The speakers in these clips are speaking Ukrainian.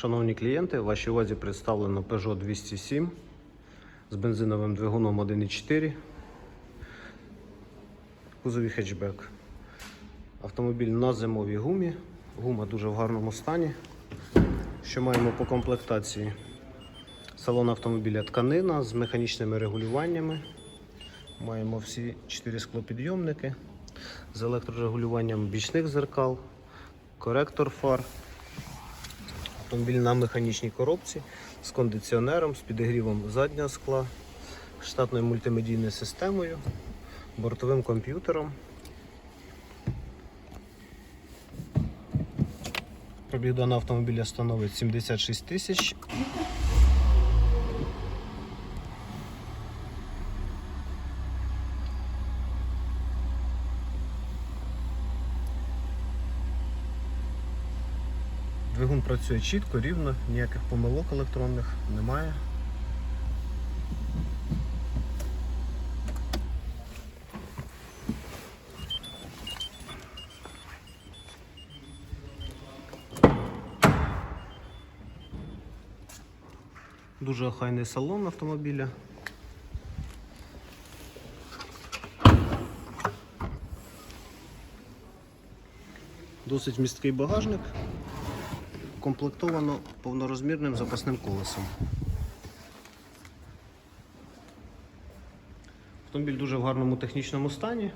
Шановні клієнти, вашій увазі представлено Peugeot 207 з бензиновим двигуном 1.4. в Кузові хетчбек. Автомобіль на зимовій гумі. Гума дуже в гарному стані. Що маємо по комплектації? Салон автомобіля тканина з механічними регулюваннями. Маємо всі 4 склопідйомники з електрорегулюванням бічних зеркал, коректор фар. Автомобіль на механічній коробці з кондиціонером, з підігрівом заднього скла, штатною мультимедійною системою, бортовим комп'ютером. Пробіг даного автомобіля становить 76 тисяч. Двигун працює чітко, рівно, ніяких помилок електронних немає. Дуже охайний салон автомобіля. Досить місткий багажник. Комплектовано повнорозмірним запасним колесом. Автомобіль дуже в гарному технічному стані.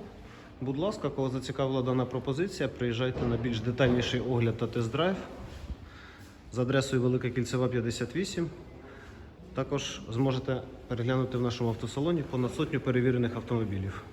Будь ласка, кого зацікавила дана пропозиція, приїжджайте на більш детальніший огляд та тест-драйв з адресою Велика Кільцева 58. Також зможете переглянути в нашому автосалоні понад сотню перевірених автомобілів.